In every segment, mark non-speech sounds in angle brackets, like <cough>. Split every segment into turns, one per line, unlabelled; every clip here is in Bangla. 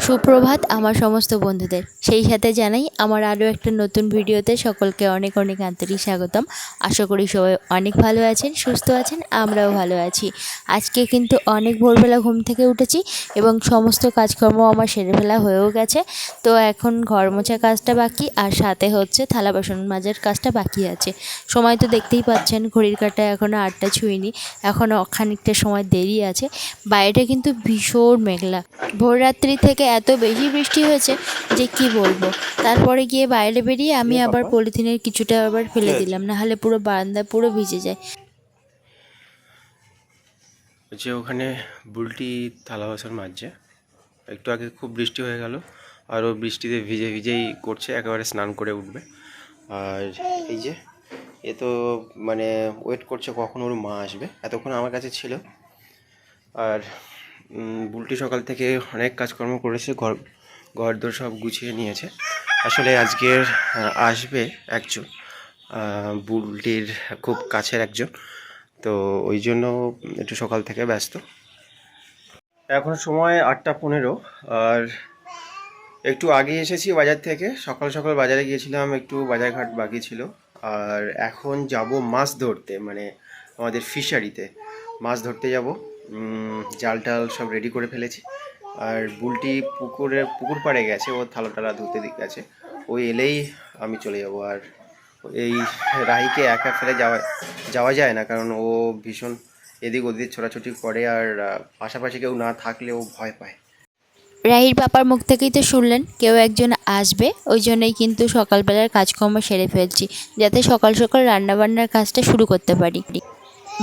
সুপ্রভাত আমার সমস্ত বন্ধুদের। সেই সাথে জানাই আমার আরও একটা নতুন ভিডিওতে সকলকে অনেক অনেক আন্তরিক স্বাগতম। আশা করি সবাই অনেক ভালো আছেন, সুস্থ আছেন, আমরাও ভালো আছি। আজকে কিন্তু অনেক ভোরবেলা ঘুম থেকে উঠেছি এবং সমস্ত কাজকর্ম আমার সেরে ফেলা হয়েও গেছে। তো এখন ঘর মোছা কাজটা বাকি আর সাথে হচ্ছে থালা বাসন মাজার কাজটা বাকি আছে। সময় তো দেখতেই পাচ্ছেন, ঘড়ির কাঁটায় এখনও আটটা ছুঁইনি এখনও খানিকটা সময় দেরি আছে। বাইরেটা কিন্তু ভীষণ মেঘলা। ভোররাত্রি থেকে এত বেশি বৃষ্টি হয়েছে যে কি বলব? তারপরে গিয়ে বাইরে বেরিয়ে আমি আবার পলিথিনের কিছুটা আবার ফেলে দিলাম না হলে পুরো বারান্দা পুরো ভিজে যায়।
যে ওখানে বুলটি থালা বাসন মাজছে একটু আগে খুব বৃষ্টি হয়ে গেল আর ও বৃষ্টিতে ভিজে ভিজেই করছে একেবারে স্নান করে উঠবে। আর এই যে এ তো মানে ওয়েট করছে কখন ওর মা আসবে এতক্ষণ আমার কাছে ছিল। আর বুলটি সকাল থেকে অনেক কাজকর্ম করেছে, ঘর ঘর দোর সব গুছিয়ে নিয়েছে। আসলে আজকের আসবে একজন বুলটির খুব কাছের একজন। তো ওই জন্য একটু সকাল থেকে ব্যস্ত। এখন সময় আটটা পনেরো, আর একটু আগে এসেছি বাজার থেকে। সকাল সকাল বাজারে গিয়েছিলাম, একটু বাজারঘাট বাকি ছিল। আর এখন যাব মাছ ধরতে মানে আমাদের ফিশারিতে মাছ ধরতে যাব। জাল টাল সব রেডি করে ফেলেছি। আর বুলটি পুকুরে, পুকুর পাড়ে গেছে, ও থালা টালা ধুতে দিক গেছে। ওই এলেই আমি চলে যাব। আর এই রাহিকে একা ফেলে যাওয়া যাওয়া যায় না, কারণ ও ভীষণ এদিক ওদিক ছোটাছুটি করে আর পাশাপাশি কেউ না থাকলে ও ভয় পায়।
রাহির পাপার মুখ থেকেই তো শুনলেন, কেউ একজন আসবে, ওই জন্যই কিন্তু সকালবেলার কাজকর্ম সেরে ফেলছি, যাতে সকাল সকাল রান্নাবান্নার কাজটা শুরু করতে পারি।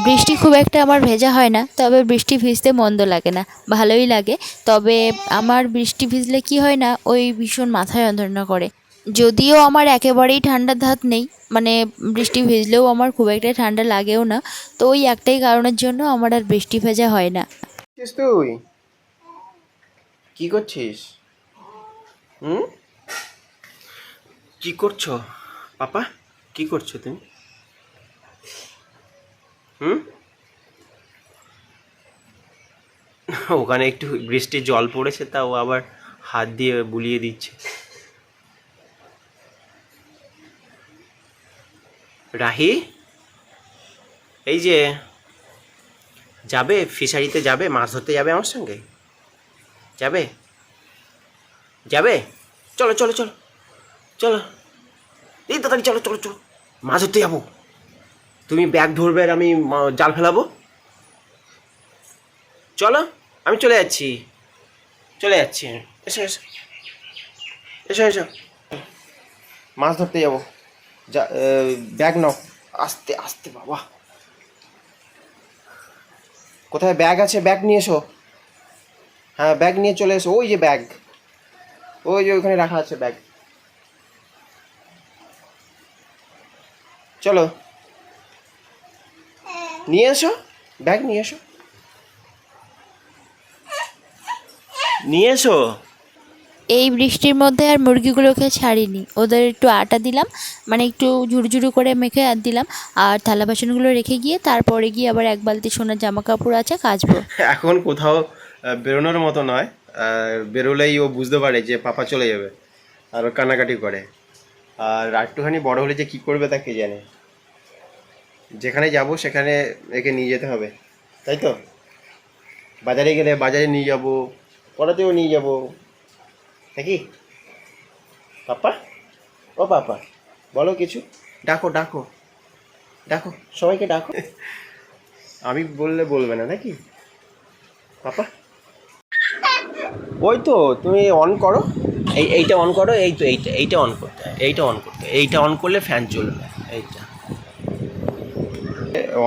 বৃষ্টি খুব একটা আমার ভেজা হয় না, তবে বৃষ্টি ভিজতে মন্দ লাগে না, ভালোই লাগে। তবে আমার বৃষ্টি ভিজলে কি হয় না, ওই ভীষণ মাথা যন্ত্রণা করে। যদিও আমার একেবারেই ঠান্ডার ধাত নেই মানে বৃষ্টি ভিজলেও আমার খুব একটা ঠান্ডা লাগেও না, তো ওই একটাই কারণের জন্য আমার আর বৃষ্টি ভেজা হয় না।
তুই? কি করছিস? কি করছ? পাপা, কি করছ তুমি? হুম? ওখানে একটু বৃষ্টির জল পড়েছে, তা ও আবার হাত দিয়ে বুলিয়ে দিচ্ছে। রাহি? এই যে, যাবে? ফিশারিতে যাবে? মাছ ধরতে যাবে আমার সঙ্গে? যাবে? যাবে? চলো চলো চলো। চলো। এই তাড়াতাড়ি চলো চলো চলো। মাছ ধরতে যাব। তুমি ব্যাগ ধরবে আর আমি জাল ফেলাবো। চলো, আমি চলে যাচ্ছি। চলে যাচ্ছি। এসো এসো। এসো এসো। মাছ ধরতে যাব। যা ব্যাগ নাও। আস্তে আস্তে, বাবা। কোথায় ব্যাগ আছে? ব্যাগ নিয়ে এসো। হ্যাঁ ব্যাগ নিয়ে চলে এসো। ওই যে ব্যাগ। ওই যে ওইখানে রাখা আছে ব্যাগ। চলো। নিয়ে এসো ব্যাগ নিয়ে এসো। নিয়ে এসো।
এই বৃষ্টির মধ্যে আর মুরগিগুলোকে ছাড়িনি। ওদের একটু আটা দিলাম মানে একটু ঝুরঝুরু করে মেখে আর দিলাম। আর থালা বাসনগুলো রেখে গিয়ে তারপরে গিয়ে আবার এক বালতি সোনার জামা কাপড় আছে কাচবো।
এখন কোথাও বেরোনোর মতো নয়। বেরোলেই ও বুঝতে পারে যে পাপা চলে যাবে আর কান্নাকাটি করে। আর একটুখানি বড় হলে যে কী করবে তা কে জানে? যেখানে যাব সেখানে একে নিয়ে যেতে হবে তাই তো? বাজারে গেলে বাজারে নিয়ে যাব পড়াতেও নিয়ে যাব নাকি? পাপা ও পাপা বলো কিছু। ডাকো ডাকো ডাকো সবাইকে ডাকো। <laughs> আমি বললে বলবে না নাকি? পাপা ওই তো তুমি অন করো। এই এইটা অন করো এই তো এইটা এইটা অন করতে এইটা অন করতে। এইটা অন করলে ফ্যান চলবে এইটা।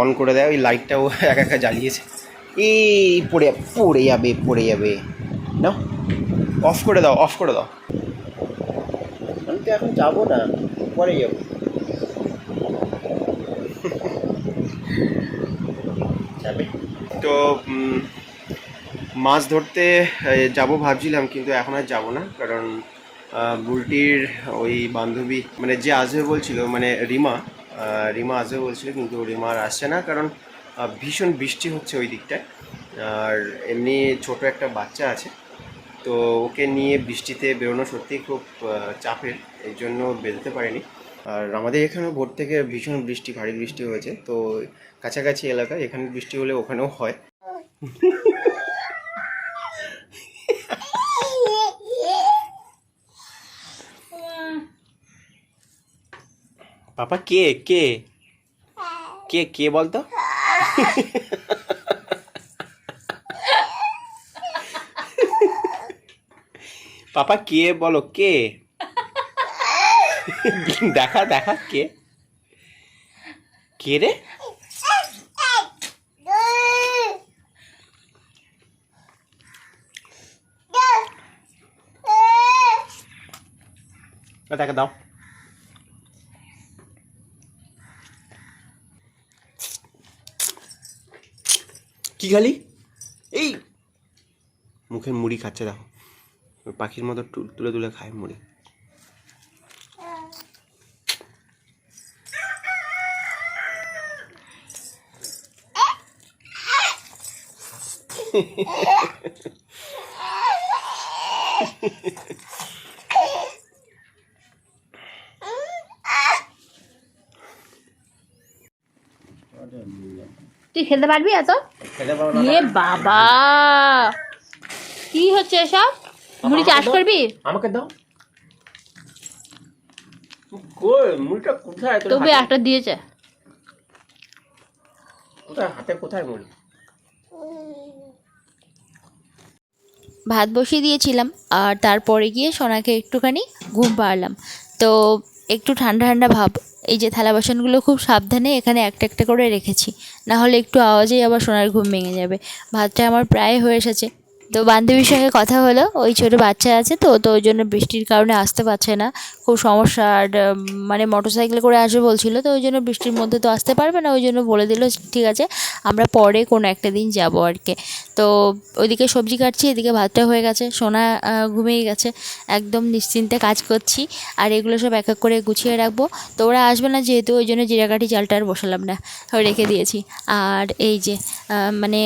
অন করে দেয়, ওই লাইটটাও একা একা জ্বালিয়েছে। এই পড়ে পড়ে যাবে পড়ে যাবে। না অফ করে দাও অফ করে দাও। আমি তো এখন যাব না, পরে যাব। যাবে। তো মাছ ধরতে যাব ভাবছিলাম, কিন্তু এখন আর যাব না, কারণ বুলটির ওই বান্ধবী মানে যে আসবে বলছিল মানে রিমা রিমা আসবে বলছিল, কিন্তু রিমা আর আসছে না, কারণ ভীষণ বৃষ্টি হচ্ছে ওই দিকটায়। আর এমনি ছোট একটা বাচ্চা আছে, তো ওকে নিয়ে বৃষ্টিতে বেরোনো সত্যিই খুব চাপের এই জন্য বেরোতে পারিনি। আর আমাদের এখানে ভোর থেকে ভীষণ বৃষ্টি, ভারী বৃষ্টি হয়েছে, তো কাছাকাছি এলাকায় এখানে বৃষ্টি হলে ওখানেও হয়। পাপা কে কে? কে কে বলতো? পাপা কে বলো কে? দেখা দেখা কে? কে রে? দেখা দাও। কি খালি? এই, মুখে মুড়ি খাচ্ছে দেখো। পাখির মতো তুলে তুলে খায় মুড়ি।
তুই খেতে পারবি এত? এ বাবা। কি হচ্ছে এসব? মুড়ি চাষ করবি?
আমাকে দাও। কই? মুড়িটা কোথায়?
তবে একটা দিয়েছে।
হাতে কোথায় মুড়ি?
ভাত বসিয়ে দিয়েছিলাম আর তারপরে গিয়ে সোনাকে একটুখানি ঘুম পাড়লাম। তো একটু ঠান্ডা ঠান্ডা ভাব। এই যে থালা বাসনগুলো খুব সাবধানে এখানে একটা একটা করে রেখেছি। নাহলে একটু আওয়াজেই আবার সোনার ঘুম ভেঙে যাবে। ভাতটা আমার প্রায় হয়ে এসেছে। তো বান্ধবীর সঙ্গে কথা হলো, ওই ছোটো বাচ্চা আছে তো তো ওই জন্য বৃষ্টির কারণে আসতে পারছে না। খুব সমস্যা, আর মানে মোটর সাইকেল করে আসবে বলছিল, তো ওই জন্য বৃষ্টির মধ্যে তো আসতে পারবে না, ওই জন্য বলে দিল ঠিক আছে, আমরা পরে কোনো একটা দিন যাব আর কি। তো ওইদিকে সবজি কাটছি, এদিকে ভাতটা হয়ে গেছে, সোনা ঘুমিয়ে গেছে। একদম নিশ্চিন্তে কাজ করছি, আর এগুলো সব এক এক করে গুছিয়ে রাখব। তো ওরা আসবে না যেহেতু, ওই জন্য জিরাকাঠি চালটা আর বসালাম না রেখে দিয়েছি। আর এই যে মানে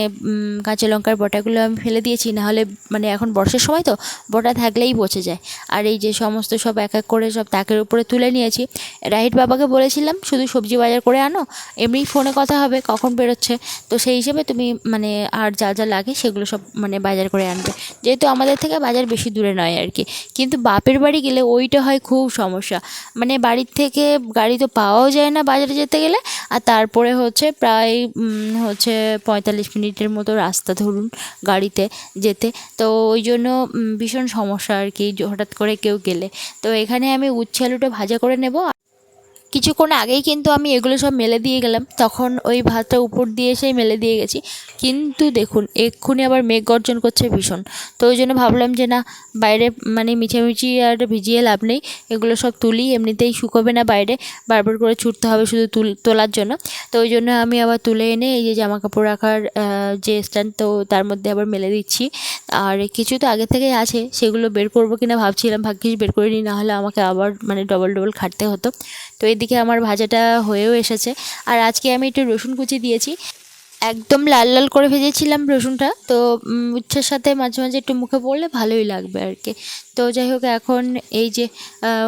কাঁচা লঙ্কার বটাগুলো আমি ফেলে দিয়েছি নাহলে মানে এখন বর্ষার সময় তো বটা থাকলেই পচে যায়। আর এই যে সমস্ত সব এক এক করে সব তাকের উপরে তুলে নিয়েছি রাহিট বাবাকে বলেছিলাম, শুধু সবজি বাজার করে আনো, এমনি ফোনে কথা হবে, কখন বেরোচ্ছে? তো সেই হিসেবে তুমি মানে আর যা যা লাগে সেগুলো সব মানে বাজার করে আনবে। যেহেতু আমাদের থেকে বাজার বেশি দূরে নয় আর কি। কিন্তু বাপের বাড়ি গেলে ওইটা হয় খুব সমস্যা। মানে বাড়ির থেকে গাড়ি তো পাওয়াও যায় না বাজারে যেতে গেলে, আর তারপরে হচ্ছে প্রায় হচ্ছে পঁয়তাল্লিশ মিনিটের মতো রাস্তা ধরুন গাড়িতে। যেতে। তো ওই জন্য ভীষণ সমস্যা আর কি, হঠাৎ করে কেউ গেলে। তো এখানে আমি উচ্ছে আলুটা ভাজা করে নেব। কিছুক্ষণ আগেই কিন্তু আমি এগুলো সব মেলে দিয়ে গেলাম। তখন ওই ভাতটা উপর দিয়ে এসেই মেলে দিয়ে গেছি। কিন্তু দেখুন, এক্ষুনি আবার মেঘ গর্জন করছে ভীষণ। তো ওই জন্য ভাবলাম যে না, বাইরে মানে মিছামিছি আর ভিজিয়ে লাভ নেই। এগুলো সব তুলি, এমনিতেই শুকোবে না বাইরে। বারবার করে ছুটতে হবে শুধু তুল, তোলার জন্য। তো ওই জন্য আমি আবার তুলে এনে এই যে জামা কাপড় রাখার যে স্ট্যান্ড তো তার মধ্যে আবার মেলে দিচ্ছি। আর কিছু তো আগে থেকেই আছে, সেগুলো বের করব কিনা ভাবছিলাম, ভাগ্যিস বের করে নিই না হলে আমাকে আবার মানে ডবল ডবল খাটতে হতো। তো এদিকে আমার ভাজাটা হয়েও এসেছে। আর আজকে আমি একটু রসুন কুচি দিয়েছি। একদম লাল লাল করে ভেজেছিলাম রসুনটা। তো উচ্ছের সাথে মাঝে মাঝে একটু মুখে পড়লে ভালোই লাগবে আর কি। তো যাই হোক, এখন এই যে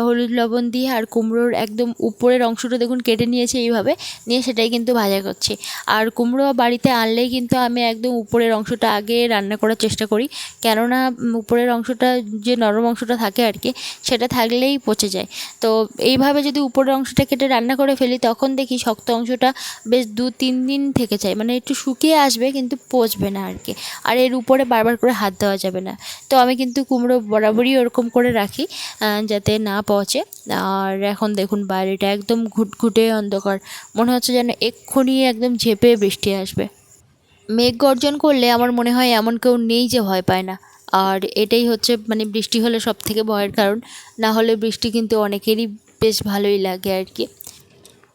হলুদ লবণ দিয়ে আর কুমড়োর একদম উপরের অংশটা দেখুন কেটে নিয়েছে এইভাবে, নিয়ে সেটাই কিন্তু ভাজা করছি। আর কুমড়ো বাড়িতে আনলেই কিন্তু আমি একদম উপরের অংশটা আগে রান্না করার চেষ্টা করি, কেননা উপরের অংশটা যে নরম অংশটা থাকে আর কি, সেটা থাকলেই পচে যায়। তো এইভাবে যদি উপরের অংশটা কেটে রান্না করে ফেলি, তখন দেখি শক্ত অংশটা বেশ দু তিন দিন থেকে যায় মানে একটু শুকিয়ে আসবে কিন্তু পচবে না আর কি। আর এর উপরে বারবার করে হাত দেওয়া যাবে না। তো আমি কিন্তু কুমড়ো বরাবরই ওরকম করে রাখি যাতে না পচে। আর এখন দেখুন, বাইরেটা একদম ঘুটঘুটে অন্ধকার। মনে হচ্ছে যেন এক্ষুনি একদম ঝেপে বৃষ্টি আসবে। মেঘ গর্জন করলে আমার মনে হয় এমন কেউ নেই যে ভয় পায় না। আর এটাই হচ্ছে মানে বৃষ্টি হলে সব থেকে ভয়ের কারণ। না হলে বৃষ্টি কিন্তু অনেকেরই বেশ ভালোই লাগে আর কি।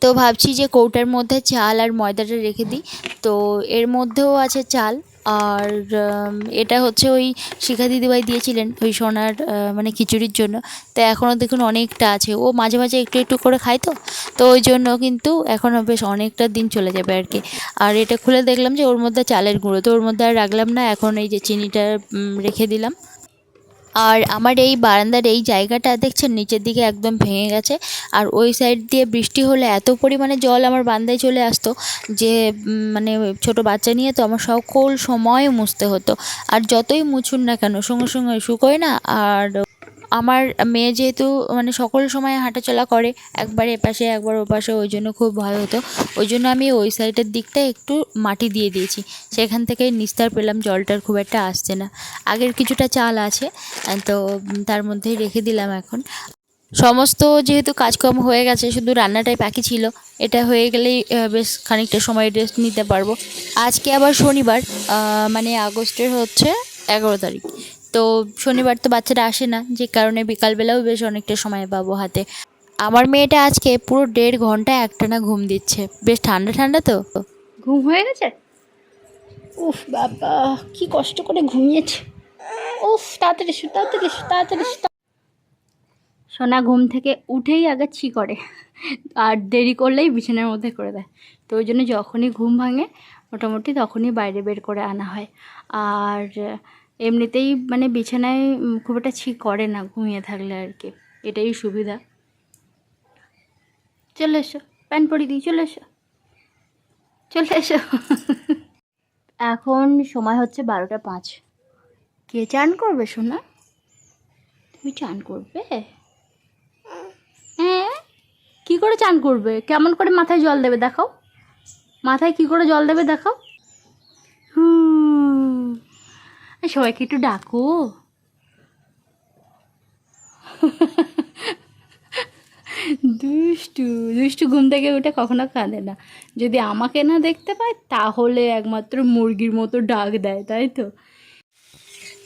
তো ভাবছি যে কৌটার মধ্যে চাল আর ময়দাটা রেখে দিই। তো এর মধ্যেও আছে চাল। আর এটা হচ্ছে ওই শিখা দিদিভাই দিয়েছিলেন ওই সোনার মানে খিচুড়ির জন্য। তো এখনও দেখুন অনেকটা আছে। ও মাঝে মাঝে একটু একটু করে খায় তো? তো ওই জন্য কিন্তু এখনও বেশ অনেকটা দিন চলে যাবে আর কি। আর এটা খুলে দেখলাম যে ওর মধ্যে চালের গুঁড়ো। তো ওর মধ্যে আর রাখলাম না। এখন এই যে চিনিটা রেখে দিলাম। আর আমার এই বারান্দার এই জায়গাটা দেখছেন, নিচের দিকে একদম ভেঙে গেছে। আর ওই সাইড দিয়ে বৃষ্টি হলে এত পরিমাণে জল আমার বান্দায় চলে আসতো যে মানে ছোট বাচ্চা নিয়ে তো আমার সকল সময় মুছতে হতো। আর যতই মুছুন না কেন, সঙ্গে সঙ্গে শুকোয় না। আর আমার মেয়ে যেহেতু মানে সকল সময় হাঁটাচলা করে, একবার এপাশে, একবার ওপাশে, ওই জন্য খুব ভয় হতো। ওই জন্য আমি ওই সাইডের দিকটা একটু মাটি দিয়ে দিয়েছি। সেখান থেকে নিস্তার পেলাম, জলটার খুব একটা আসছে না। আগের কিছুটা চাল আছে তো তার মধ্যেই রেখে দিলাম এখন। সমস্ত যেহেতু কাজকর্ম হয়ে গেছে, শুধু রান্নাটাই বাকি ছিল, এটা হয়ে গেলেই বেশ খানিকটা সময় রেস্ট নিতে পারব। আজকে আবার শনিবার মানে আগস্টের হচ্ছে এগারো তারিখ। তো শনিবার তো বাচ্চারা আসে না, যে কারণে বিকালবেলাও বেশ অনেকটা সময় পাবো হাতে। আমার মেয়েটা আজকে পুরো দেড় ঘণ্টা একটানা ঘুম দিচ্ছে। বেশ ঠান্ডা ঠান্ডা তো?
ঘুম হয়ে গেছে? উফ বাবা, কি কষ্ট করে ঘুমিয়েছে। উফ, তাড়াতাড়ি শু তাড়াতাড়ি শু তাড়াতাড়ি শু সোনা ঘুম থেকে উঠেই আগে ছি করে, আর দেরি করলেই বিছানার মধ্যে করে দেয়। তো ওই জন্য যখনই ঘুম ভাঙে, মোটামুটি তখনই বাইরে বের করে আনা হয়। আর এমনিতেই মানে বিছানায় খুব একটা ছি করে না ঘুমিয়ে থাকলে আর কি। এটাই সুবিধা। চলে এসো, প্যান্ট পরিয়ে দিই, চলে এসো। চলে এসো। এখন সময় হচ্ছে বারোটা পাঁচ। কে চান করবে, সোনা? তুমি চান করবে? হ্যাঁ? কী করে চান করবে? কেমন করে মাথায় জল দেবে দেখাও। মাথায় কি করে জল দেবে দেখাও হুম এই সবাইকে একটু ডাকো। দুষ্টু দুষ্টু ঘুম থেকে উঠে কখনো কাঁদে না। যদি আমাকে না দেখতে পায়, তাহলে একমাত্র মুরগির মতো ডাক দেয়, তাই তো?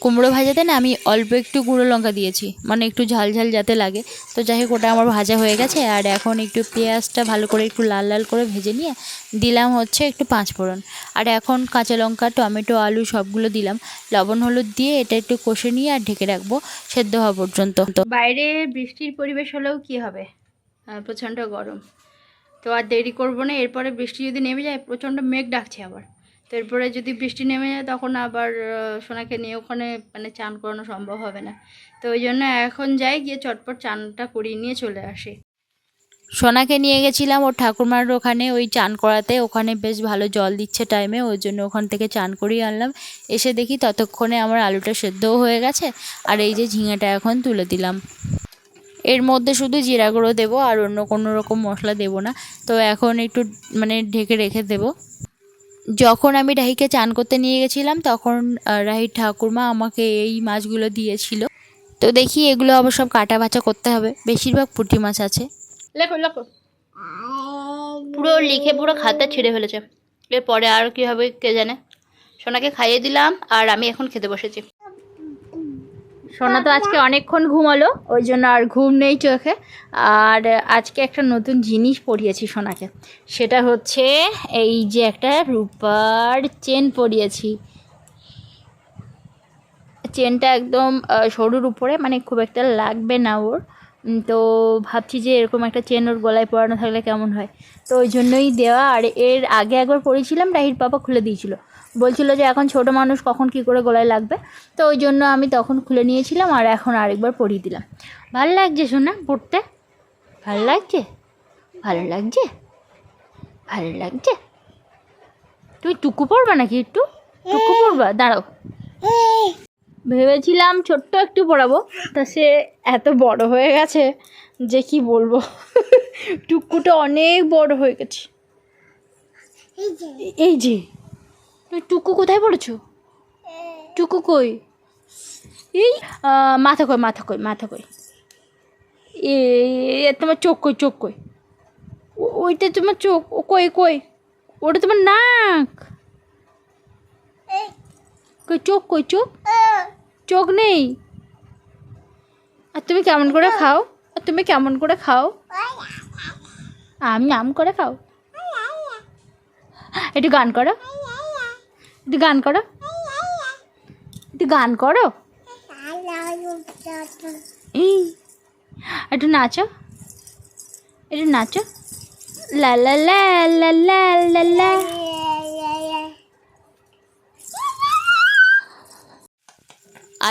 কুমড়ো ভাজাতে না আমি অল্প একটু গুঁড়ো লঙ্কা দিয়েছি। মানে একটু ঝাল ঝাল যাতে লাগে। তো যাই হোক, ওটা আমার ভাজা হয়ে গেছে। আর এখন একটু পেঁয়াজটা ভালো করে একটু লাল লাল করে ভেজে নিয়ে দিলাম হচ্ছে একটু পাঁচ ফোড়ন আর এখন কাঁচা লঙ্কা, টমেটো, আলু সবগুলো দিলাম। লবণ, হলুদ দিয়ে এটা একটু কষে নিয়ে আর ঢেকে রাখব সেদ্ধ হওয়া পর্যন্ত।
তো বাইরে বৃষ্টির পরিবেশ হলেও কি হবে? প্রচণ্ড গরম। তো আর দেরি করব না, এরপরে বৃষ্টি যদি নেমে যায়, প্রচণ্ড মেঘ ডাকছে আবার। তো এরপরে যদি বৃষ্টি নেমে যায় তখন আবার সোনাকে নিয়ে ওখানে মানে চান করানো সম্ভব হবে না। তো ওই জন্য এখন যাই, গিয়ে চটপট চানটা করিয়ে নিয়ে চলে আসি।
সোনাকে নিয়ে গেছিলাম ওর ঠাকুরমার ওখানে, ওই চান করাতে। ওখানে বেশ ভালো জল দিচ্ছে টাইমে ওই জন্য ওখান থেকে চান করিয়ে আনলাম। এসে দেখি ততক্ষণে আমার আলুটা সেদ্ধও হয়ে গেছে, আর এই যে ঝিঙেটা এখন তুলে দিলাম। এর মধ্যে শুধু জিরা গুঁড়ো দেবো, আর অন্য কোনো রকম মশলা দেবো না। তো এখন একটু মানে ঢেকে রেখে দেবো। যখন আমি রাহিকে চান করতে নিয়ে গেছিলাম, তখন রাহি রাহির ঠাকুরমা আমাকে এই মাছগুলো দিয়েছিল। তো দেখি এগুলো আবার সব কাটা বাছা করতে হবে। বেশিরভাগ পুঁটি মাছ আছে।
লেখো লেখো। পুরো লিখে পুরো খাতা ছিঁড়ে ফেলেছে। এরপরে আর কি হবে কে জানে? সোনাকে খাইয়ে দিলাম, আর আমি এখন খেতে বসেছি। সোনা তো আজকে অনেকক্ষণ ঘুমালো, ওই জন্য আর ঘুম নেই চোখে। আর আজকে একটা নতুন জিনিস পরিয়েছি সোনাকে। সেটা হচ্ছে এই যে একটা রূপার চেন পরিয়েছি। চেনটা একদম সরুর উপরে মানে খুব একটা লাগবে না ওর। তো ভাবছি যে এরকম একটা চেন ওর গলায় পরানো থাকলে কেমন হয়? তো ওই জন্যই দেওয়া, আর এর আগে একবার পরেছিলাম রাহির পাপা খুলে দিয়েছিল। বলছিল যে এখন ছোট মানুষ কখন কি করে গলায় লাগবে? তো ওই জন্য আমি তখন খুলে নিয়েছিলাম আর এখন আরেকবার পরিয়ে দিলাম। ভালো লাগছে শোনা পড়তে? ভালো লাগছে? ভালো লাগছে? ভালো লাগছে? তুমি টুকু পড়বা নাকি একটু? টুকু পড়বা দাঁড়াও। ভেবেছিলাম ছোট্ট একটু পড়াবো তা সে এত বড় হয়ে গেছে যে কি বলব? টুকুটা অনেক বড় হয়ে গেছে। এই যে। তুমি টুকু কোথায় পড়েছো? টুকু কই? এই মাথা কই মাথা কই মাথা কই। এ তোমার চোখ কই চোখ কই? ওইটা তোমার চোখ, ও কই কই? ওটা তোমার নাক। কই, চোখ কই, চোখ? চোখ নেই। আর তুমি কেমন করে খাও? আর তুমি কেমন করে খাও? আমি আম করে খাও। একটু গান করো। একটু গান করো। একটু গান করো। এই, একটু নাচো। একটু নাচো। লা লা লা লা লা লা লা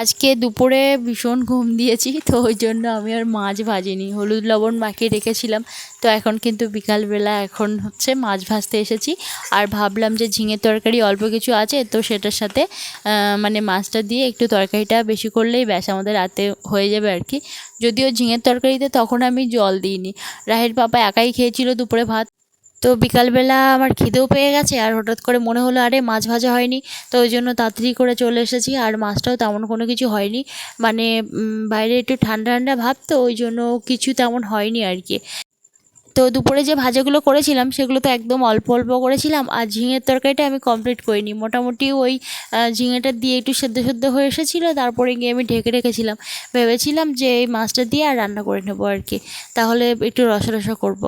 আজকে দুপুরে ভীষণ ঘুম দিয়েছি, তো ওই জন্য আমি আর মাছ ভাজিনি। হলুদ লবণ মাখিয়ে রেখেছিলাম, তো এখন কিন্তু বিকালবেলা এখন হচ্ছে মাছ ভাজতে এসেছি। আর ভাবলাম যে ঝিঙের তরকারি অল্প কিছু আছে, তো সেটার সাথে মানে মাছটা দিয়ে একটু তরকারিটা বেশি করলেই ব্যাস, আমাদের রাতে হয়ে যাবে আর কি। যদিও ঝিঙের তরকারিতে তখন আমি জল দিইনি। রাহের পাপা একাই খেয়েছিল দুপুরে ভাত তো বিকালবেলা আমার খিদেও পেয়ে গেছে আর হঠাৎ করে মনে হলো, আরে মাছ ভাজা হয়নি। তো ওই জন্য তাড়াতাড়ি করে চলে এসেছি আর মাছটাও তেমন কোনো কিছু হয়নি। মানে বাইরে একটু ঠান্ডা ঠান্ডা ভাব তো, ওই জন্য কিছু তেমন হয়নি আর কি। তো দুপুরে যে ভাজাগুলো করেছিলাম, সেগুলো তো একদম অল্প অল্প করেছিলাম। আর ঝিঙের তরকারিটা আমি কমপ্লিট করিনি। মোটামুটি ওই ঝিঙেটা দিয়ে একটু সেদ্ধ সেদ্ধ হয়ে এসেছিল, তারপরে গিয়ে আমি ঢেকে রেখেছিলাম। ভেবেছিলাম যে এই মাছটা দিয়ে আর রান্না করে নেব আর কি। তাহলে একটু রসা রসা করব।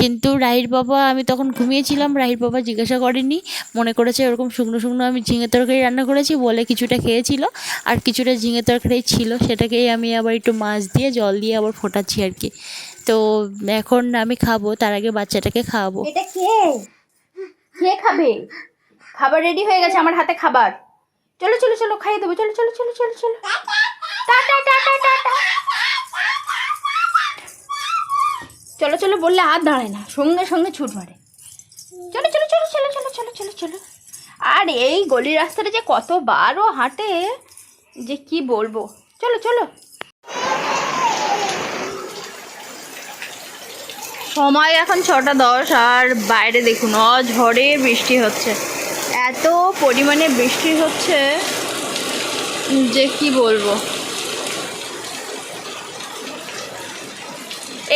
কিন্তু রাহির বাবা, আমি তখন ঘুমিয়েছিলাম, রাহির বাবা জিজ্ঞাসা করেনি মনে করেছে ওরকম শুকনো শুকনো আমি ঝিঙের তরকারি রান্না করেছি বলে কিছুটা খেয়েছিল। আর কিছুটা ঝিঙের তরকারি ছিল, সেটাকেই আমি আবার একটু মাছ দিয়ে, জল দিয়ে আবার ফোটাচ্ছি আর কি। তো এখন আমি খাব তার আগে বাচ্চাটাকে খাওয়াবো
এটা কে কে খাবে খাবার রেডি হয়ে গেছে আমার হাতে খাবার চলো চলো চলো খাইয়ে দেবো চলো চলো চলো চলো চলো টাটা টাটা টাটা চলো চলো বললে হাত দাঁড়ায় না সঙ্গে সঙ্গে ছুট মারে চলো চলো চলো চলো চলো চলো চলো চলো আর এই গলির রাস্তাটা যে কতবারও হাঁটে যে কি বলব চলো চলো সময় এখন ছটা দশ, আর বাইরে দেখুন অঝড়ে বৃষ্টি হচ্ছে। এত পরিমাণে বৃষ্টি হচ্ছে যে কি বলব?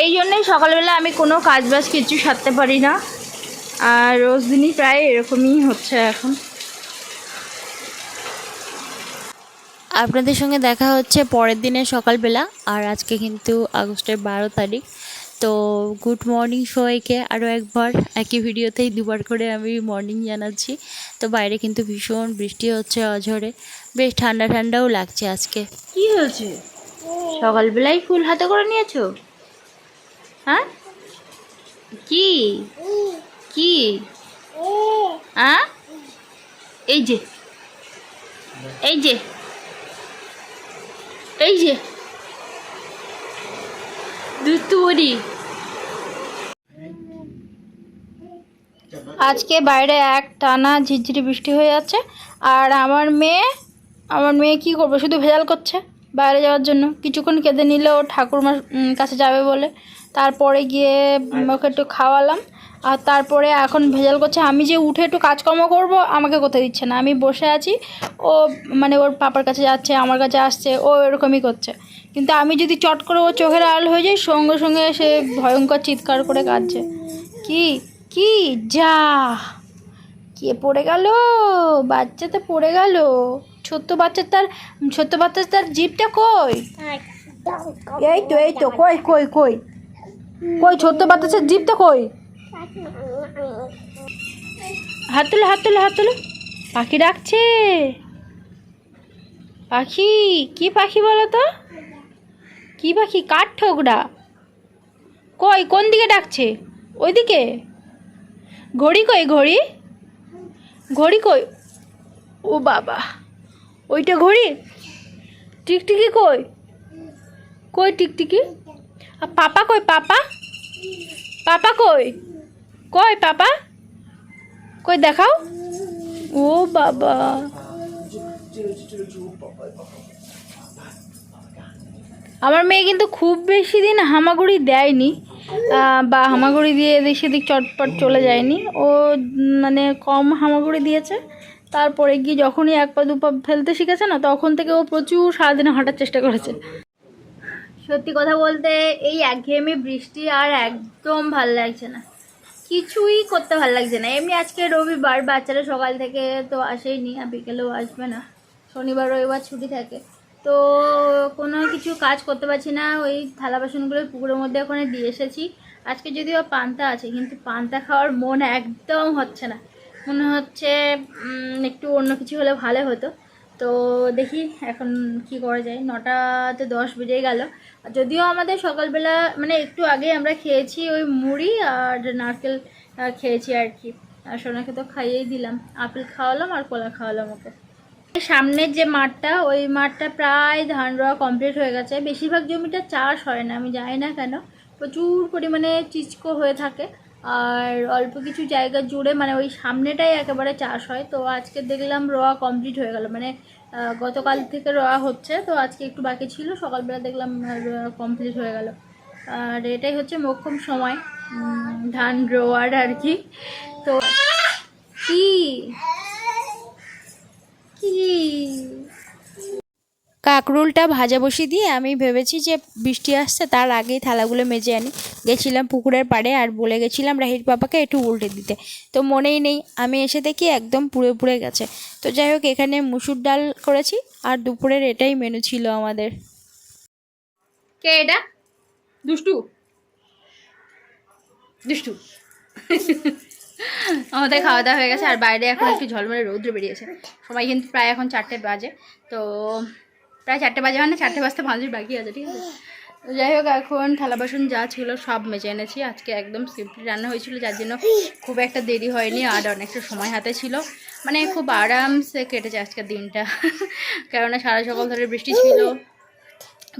এই জন্যই সকালবেলা আমি কোনো কাজ বাজ কিছু সারতে পারি না। আর রোজ দিনই প্রায় এরকমই হচ্ছে এখন।
আপনাদের সঙ্গে দেখা হচ্ছে পরের দিনে সকালবেলা, আর আজকে কিন্তু আগস্টের বারো তারিখ। তো গুড মর্নিং সবাইকে। আরও একবার একই ভিডিওতেই দুবার করে আমি মর্নিং জানাচ্ছি। তো বাইরে কিন্তু ভীষণ বৃষ্টি হচ্ছে অঝরে। বেশ ঠান্ডা ঠান্ডাও লাগছে আজকে।
কি হয়েছে? সকালবেলায় ফুল হাতে করে নিয়েছো? হ্যাঁ? কি? কি? হ্যাঁ? এই যে। এই যে। এই যে। দুতুরি আজকে বাইরে এক টানা ঝিরঝিরি বৃষ্টি হয়ে যাচ্ছে। আর আমার মেয়ে আমার মেয়ে কি করবে? শুধু ভেজাল করছে বাইরে যাওয়ার জন্য। কিছুক্ষণ কেঁদে নিলে, ও ঠাকুরমার কাছে যাবে বলে। তারপরে গিয়ে ওকে একটু খাওয়ালাম। আর তারপরে এখন ভেজাল করছে। আমি যে উঠে একটু কাজকর্ম করব, আমাকে কোথায় দিচ্ছে না। আমি বসে আছি, ও মানে ওর পাপার কাছে যাচ্ছে, আমার কাছে আসছে, ও এরকমই করছে। কিন্তু আমি যদি চট করে ও চোখের আড়াল হয়ে যাই, সঙ্গে সঙ্গে সে ভয়ঙ্কর চিৎকার করে কাঁদছে। কি? কি? যা। কে পড়ে গেল? বাচ্চাটা পড়ে গেল। ছোট্ট বাচ্চা তার ছোট্ট বাচ্চা তার জিপটা কই? এই তো এই তো, কই কই কই? কই, ছোট্ট বাচ্চার জিপটা কই? হাত তুলে, হাত হাত পাখি ডাকছে। পাখি, কি পাখি বলো তো কি পাখি? কাঠ ঠোকরা। কই, কোন দিকে ডাকছে? ওইদিকে? ঘড়ি কই, ঘড়ি? ঘড়ি কই? ও বাবা, ওইটা ঘড়ি? টিকটিকি কই? কই টিকটিকি? আর পাপা কই, পাপা? পাপা কই? কই পাপা? কই দেখাও? ও বাবা। আমার মেয়ে কিন্তু খুব বেশি দিন হামাগুড়ি দেয়নি। বা হামাগুড়ি দিয়ে এদিক সেদিক চটপট চলে যায়নি। ও মানে কম হামাগুড়ি দিয়েছে। তারপরে গিয়ে যখনই এক পা দু পা ফেলতে শিখেছে না, তখন থেকে ও প্রচুর সারাদিনে হাঁটার চেষ্টা করেছে। সত্যি কথা বলতে এই একঘেয়েমি বৃষ্টি আর একদম ভালো লাগছে না। কিছুই করতে ভালো লাগছে না। এমনি আজকে রবিবার, বাচ্চারা সকাল থেকে তো আসেইনি আর বিকেলেও আসবে না। শনিবার, রবিবার ছুটি থাকে। তো কোনো কিছু কাজ করতে পারছি না, ওই থালা বাসনগুলো পুকুরের মধ্যে ওখানে দিয়ে এসেছি। আজকে যদিও পান্তা আছে, কিন্তু পান্তা খাওয়ার মন একদম হচ্ছে না। মনে হচ্ছে একটু অন্য কিছু হলে ভালো হতো। তো দেখি এখন কি করা যায়। নটা তো দশ বেজে গেল। যদিও আমাদের সকালবেলা মানে একটু আগে আমরা খেয়েছি ওই মুড়ি আর নারকেল খেয়েছি আর কি। আর সোনাকে তো খাইয়েই দিলাম। আপেল খাওয়ালাম আর কলা খাওয়ালাম ওকে। সামনের যে মাঠটা, ওই মাঠটা প্রায় ধান রোয়া কমপ্লিট হয়ে গেছে। বেশিরভাগ জমিটা চাষ হয় না, আমি জানি না কেন। প্রচুর পরিমাণে চিচকো হয়ে থাকে, আর অল্প কিছু জায়গা জুড়ে মানে ওই সামনেটাই একেবারে চাষ হয়। তো আজকে দেখলাম রোয়া কমপ্লিট হয়ে গেল। মানে গতকাল থেকে রোয়া হচ্ছে, তো আজকে একটু বাকি ছিল, সকালবেলা দেখলাম কমপ্লিট হয়ে গেল। আর এটাই হচ্ছে মোক্ষম সময় ধান রোয়ার আর কি। তো কি
কাকরুলটা ভাজা বসিয়ে দিয়ে আমি ভেবেছি যে বৃষ্টি আসছে, তার আগেই থালাগুলো মেজে আনি। গেছিলাম পুকুরের পাড়ে আর বলে গেছিলাম রাহির পাপাকে একটু উল্টে দিতে। তো মনেই নেই, আমি এসে দেখি একদম পুড়ে পুড়ে গেছে। তো যাই হোক, এখানে মুসুর ডাল করেছি আর দুপুরের এটাই মেনু ছিল আমাদের।
কে এটা? দুষ্টু? দুষ্টু। আমাদের খাওয়া দাওয়া হয়ে গেছে আর বাইরে এখন একটু ঝলমলে রৌদ্র বেরিয়েছে। সময় কিন্তু প্রায় এখন চারটে বাজে। তো প্রায় চারটে বাজে মানে চারটে বাজতে পাঁচ বাকি আছে ঠিক আছে? যাই হোক এখন থালা বাসন যা ছিল সব মেজে এনেছি। আজকে একদম সিম্পলি রান্না হয়েছিল যার জন্য খুব একটা দেরি হয়নি আর অনেকটা সময় হাতে ছিল। মানে খুব আরামসে কেটেছে আজকের দিনটা। কেননা সারা সকাল ধরে বৃষ্টি ছিল।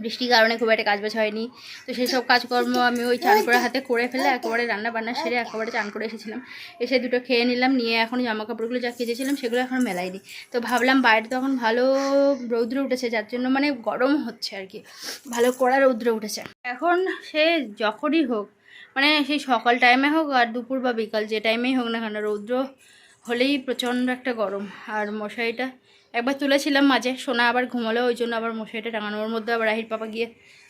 বৃষ্টির কারণে খুব একটা কাজ বাজ হয়নি। তো সেই সব কাজকর্ম আমি ওই চান করে হাতে করে ফেলে একেবারে রান্না বান্না সেরে একেবারে চান করে এসেছিলাম। এসে দুটো খেয়ে নিলাম, নিয়ে এখন জামা কাপড়গুলো যা কেজেছিলাম সেগুলো এখন মেলাইনি তো ভাবলাম বাইরে তখন ভালো রৌদ্র উঠেছে, যার জন্য মানে গরম হচ্ছে আর কি। ভালো কড়া রৌদ্র উঠেছে। এখন সে যখনই হোক মানে সেই সকাল টাইমে হোক আর দুপুর বা বিকাল যে টাইমেই হোক না কেন, রৌদ্র হলেই প্রচণ্ড একটা গরম। আর মশারিটা একবার তুলেছিলাম মাঝে, সোনা আবার ঘুমালো, ওই জন্য আবার মশারিটা টাঙানোর মধ্যে আবার রাহির পাপা গিয়ে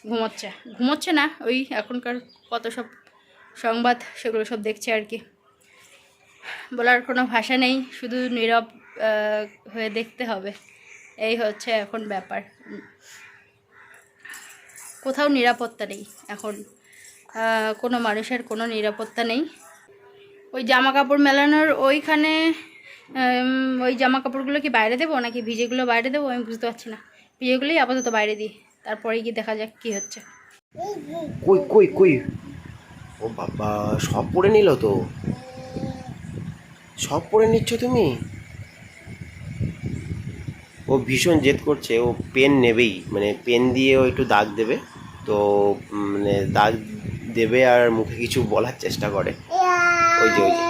ঘুমোচ্ছে। ঘুমোচ্ছে না, ওই এখনকার কত সব সংবাদ, সেগুলো সব দেখছে আর কি। বলার কোনো ভাষা নেই, শুধু নীরব হয়ে দেখতে হবে। এই হচ্ছে এখন ব্যাপার। কোথাও নিরাপত্তা নেই এখন। কোনো মানুষের কোনো নিরাপত্তা নেই। ওই জামা কাপড় মেলানোর ওইখানে ওই জামা কাপড়গুলো কি বাইরে দেবো নাকি ভিজেগুলো বাইরে দেবো? আমি বুঝতে পারছি না। ভিজেগুলোই আপাতত বাইরে দিই। তারপরে গিয়ে দেখা যাক কি হচ্ছে।
কই কই কই? ও বাবা, সব পড়ে নিল তো? সব পড়ে নিচ্ছ তুমি? ও ভীষণ জেদ করছে, ও পেন নেবেই। মানে পেন দিয়ে ও একটু দাগ দেবে। তো মানে দাগ দেবে আর মুখে কিছু বলার চেষ্টা করে। ওই যে ওই যে।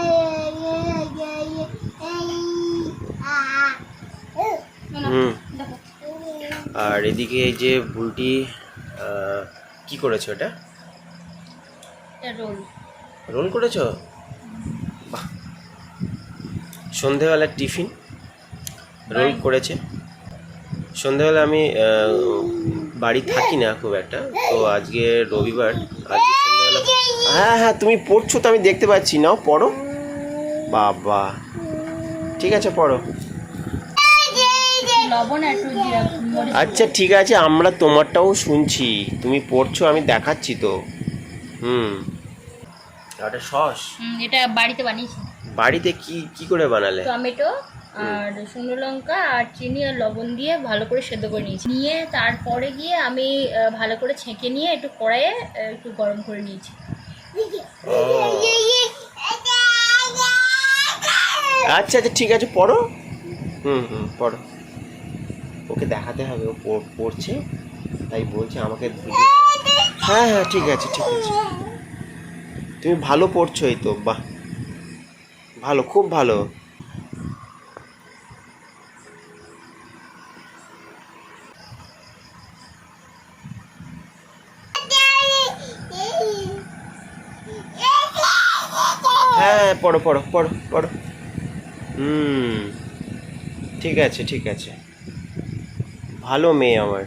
আর এদিকে এই যে ভুলটি কি করেছ এটা?
রোল
রোল করেছ? বাহ। সন্ধেবেলার টিফিন রোল করেছে। সন্ধেবেলা আমি বাড়ি থাকি না খুব একটা তো আজকে রবিবার আজকে সন্ধেবেলা হ্যাঁ হ্যাঁ তুমি পড়ছো তো আমি দেখতে পাচ্ছি। নাও পড়ো। বাবা। ঠিক আছে পড়ো।
লবণ আর একটু জিরা
আচ্ছা ঠিক আছে আমরা তোমারটাও শুনছি। তুমি পড়ছো আমি দেখাচ্ছি তো। হুম। ওটা সস?
এটা বাড়িতে বানিয়েছি।
বাড়িতে কি কি করে বানালে?
টমেটো আর শুকনো লঙ্কা আর চিনি আর লবণ দিয়ে ভালো করে সেদ্ধ করে নিয়েছি। নিয়ে তারপরে গিয়ে আমি ভালো করে ছেঁকে নিয়ে একটু কড়াইয়ে একটু গরম করে নিয়েছি।
আচ্ছা আচ্ছা ঠিক আছে পড়ো। হুম হুম পড়ো। ওকে দেখাতে হবে ও পড়ছে তাই বলছে আমাকে হ্যাঁ হ্যাঁ ঠিক আছে ঠিক আছে। তুমি ভালো পড়ছো এই তো বাহ। ভালো খুব ভালো। হ্যাঁ হ্যাঁ পড়ো পড়ো পড়ো পড়ো। হুম ঠিক আছে ঠিক আছে। ভালো মেয়ে আমার।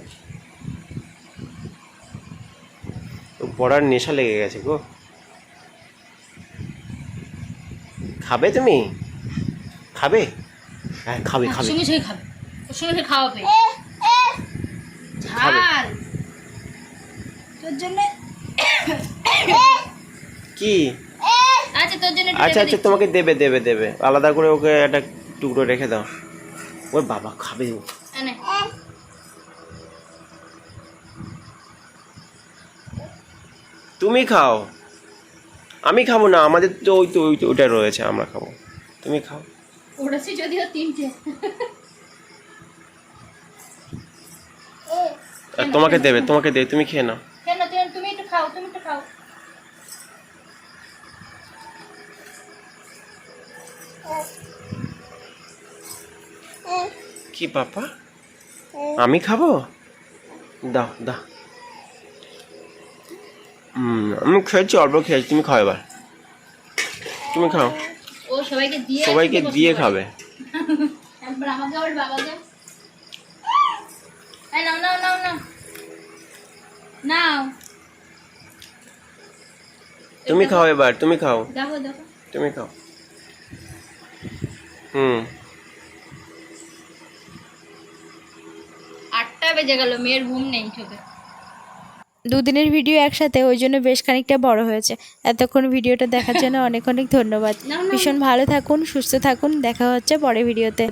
পড়ার নেশা লেগে গেছে গো। খাবে তুমি? খাবে? হ্যাঁ খাবে খাবে।
সঙ্গে সঙ্গে খাবে। ওর সঙ্গে সঙ্গে খাওয়াবে। ঝাল। তোর জন্য
কি?
আচ্ছা তোর জন্য
আচ্ছা আচ্ছা তোমাকে দেবে দেবে দেবে। আলাদা করে ওকে একটা টুকরো রেখে দাও। ওর বাবা খাবে ও। তুমি খাও। আমি খাব না আমাদের তো ওই তো ওই ওইটা রয়েছে আমরা খাব। তুমি খাও।
যদিও তিনটে।
তোমাকে দেবে তোমাকে দেবে তুমি খেয়ে নাও।
তুমি একটু খাও তুমি একটু খাও।
কি পাপা? আমি খাব? দাও দাও। আমি খেয়েছি অল্প খেয়েছি। তুমি খাও এবার। তুমি খাও।
সবাইকে দিয়ে
সবাইকে দিয়ে খাবে। তুমি খাও এবার তুমি খাও। তুমি খাও। হুম।
আটটা বেজে গেল মেয়ের ঘুম নেই চোখে।
দুদিনের ভিডিও একসাথে ওই জন্য বেশ খানিকটা বড় হয়েছে। এতক্ষণ ভিডিওটা দেখার জন্য অনেক অনেক ধন্যবাদ। ভীষণ ভালো থাকুন সুস্থ থাকুন দেখা হচ্ছে পরে ভিডিওতে